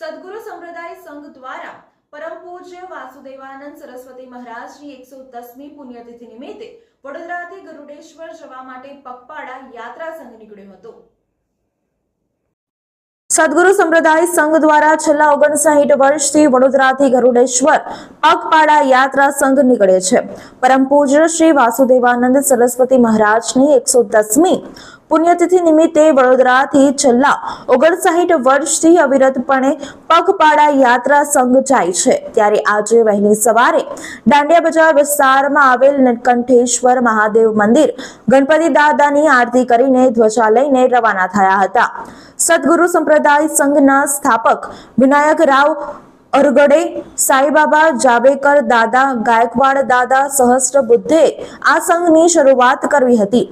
સદગુરુ સંપ્રદાય સંઘ દ્વારા પરમ પૂજ્ય વાસુદેવાનંદ સરસ્વતી મહારાજની એકસો દસમી પુણ્યતિથિ નિમિત્તે વડોદરાથી ગરુડેશ્વર જવા માટે પગપાળા યાત્રા સંઘ નીકળ્યો હતો. સદગુરુ સંપ્રદાય સંઘ દ્વારા છેલ્લા ઓગણસાહીઠ વર્ષથી વડોદરાથી ગરુડેશ્વર પગપાળા યાત્રા સંઘ નીકળે છે. પરમ પૂજ્ય શ્રી વાસુદેવાનંદ સરસ્વતી મહારાજની એકસો દસમી પુણ્યતિથિ નિમિત્તે વડોદરાથી છેલ્લા ઓગણસાહીઠ વર્ષથી અવિરતપણે પગપાળા યાત્રા સંઘ જાય છે. ત્યારે આજે વહેલી સવારે દાંડિયા બજાર વિસ્તારમાં આવેલ નીલકંઠેશ્વર મહાદેવ મંદિર ગણપતિ દાદાની આરતી કરીને ધ્વજા લઈને રવાના થયા હતા. સદગુરુ સંપ્રદાય સંઘના સ્થાપક વિનાયક રાવ અરગડે સાઈબાબા જાવેકર દાદા ગાયકવાડ દાદા સહસ્ત્ર બુદ્ધે આ સંઘની શરૂઆત કરવી હતી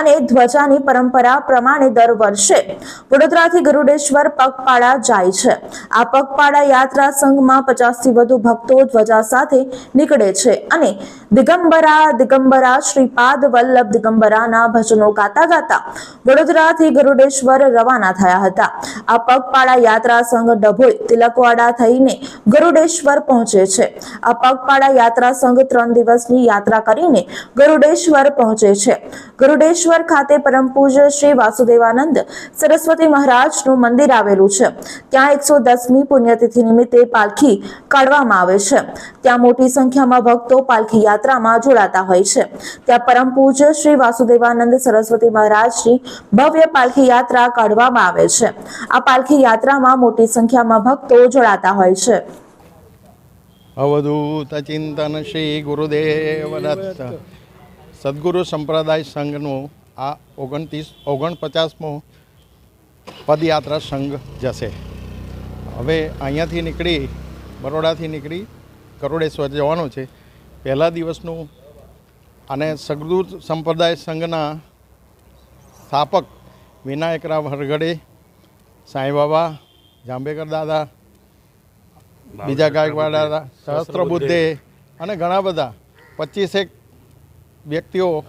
અને ધ્વજાની પરંપરા પ્રમાણે દર વર્ષે વડોદરાથી ગરુડેશ્વર પગપાળા જાય છે. આ પગપાળા યાત્રા સંઘમાં પચાસથી વધુ ભક્તો ધ્વજા સાથે નીકળે છે અને દિગંબરા દિગંબરા શ્રીપાદ વલ્લભ દિગંબરાના ભજનો ગાતા ગાતા વડોદરાથી ગરુડેશ્વર રવાના થયા હતા. આ પગપાળા યાત્રા સંઘ ડભોઈ, તિલકવાડા થઈને ગરુડેશ્વર પહોંચે છે. આ પગપાળા યાત્રા સંઘ ત્રણ દિવસની યાત્રા કરીને ગરુડેશ્વર પહોંચે છે. ગરુડેશ્વર ખાતે પરમ પૂજ્ય શ્રી વાસુદેવાનંદ સરસ્વતી મહારાજનું મંદિર આવેલું છે. ત્યાં એકસો દસમી પુણ્યતિથિ નિમિત્તે પાલખી કાઢવામાં આવે છે. ત્યાં મોટી સંખ્યામાં ભક્તો પાલખી યાત્રામાં જોડાતા હોય છે. ત્યાં પરમ પૂજ્ય શ્રી વાસુદેવાનંદ સરસ્વતી મહારાજની ભવ્ય પાલખી યાત્રા કાઢવામાં આવે છે. આ પાલખી યાત્રામાં મોટી સંખ્યામાં ભક્તો જોડાતા હોય છે. અવધૂત ચિંતન શ્રી ગુરુદેવદત્ત સદગુરુ સંપ્રદાય સંઘનું આ ઓગણત્રીસ ઓગણપચાસમો પદયાત્રા સંઘ જશે હવે અહીંયાથી નીકળી, બરોડાથી નીકળી કરોડેશ્વર જવાનું છે. પહેલા દિવસનું અને સદગુરુ સંપ્રદાય સંઘના સ્થાપક વિનાયકરાવ હરગડે સાંઈબાબા, જાંબેકર દાદા બીજા ગાયકવાડ હતા સહસ્ત્ર બુદ્ધે. અને ઘણા બધા. પચીસેક વ્યક્તિઓ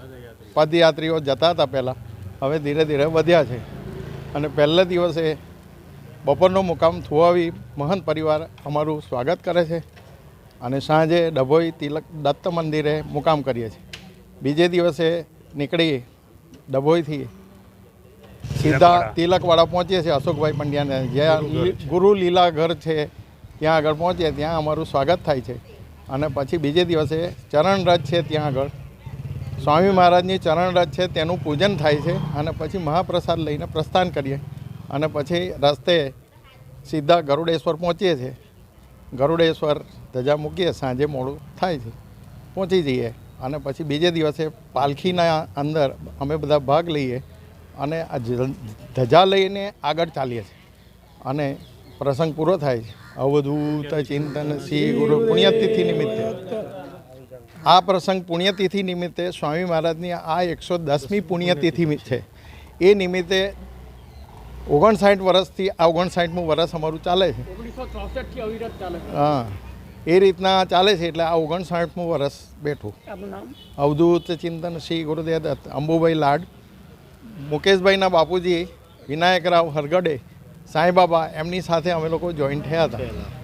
પદયાત્રીઓ જતા હતા પહેલાં. હવે ધીરે ધીરે વધ્યા છે. અને પહેલા દિવસે બપોરનો મુકામ થુવાવી મહંત પરિવાર અમારું સ્વાગત કરે છે અને સાંજે ડભોઈ તિલક દત્ત મંદિરે મુકામ કરીએ છીએ. બીજે દિવસે નીકળી ડભોઈથી સીધા તિલકવાડા. પહોંચીએ છીએ અશોકભાઈ પંડ્યાને. જ્યાં ગુરુ લીલા ઘર છે. ત્યાં આગળ પહોંચીએ, ત્યાં અમારું સ્વાગત થાય છે. અને પછી બીજે દિવસે ચરણરથ છે ત્યાં આગળ. સ્વામી મહારાજની ચરણરથ છે, તેનું પૂજન થાય છે અને પછી મહાપ્રસાદ લઈને પ્રસ્થાન કરીએ. અને પછી રસ્તે સીધા ગરુડેશ્વર પહોંચીએ છીએ. ગરુડેશ્વર ધજા મૂકીએ, સાંજે મોડું થાય છે. પહોંચી જઈએ. અને પછી બીજે દિવસે પાલખીના અંદર અમે બધા ભાગ લઈએ અને ધજા લઈને આગળ ચાલીએ છીએ. અને પ્રસંગ પૂરો થાય છે. અવધૂત ચિંતન શ્રી ગુરુ પુણ્યતિથિ નિમિત્તે. આ પ્રસંગ પુણ્યતિથિ નિમિત્તે સ્વામી મહારાજની આ એકસો દસમી પુણ્યતિથિ છે. એ નિમિત્તે ઓગણસાઠ વર્ષથી આ ઓગણસાઠમું વર્ષ અમારું ચાલે છે. હા એ રીતના ચાલે છે એટલે આ ઓગણસાઠમું વર્ષ બેઠું. અવધૂત ચિંતન શ્રી ગુરુદેવ દત્ત અંબુભાઈ લાડ મુકેશભાઈના બાપુજી વિનાયકરાવ હરગડે સાંઈબાબા એમની સાથે અમે લોકો જોઈન થયા હતા.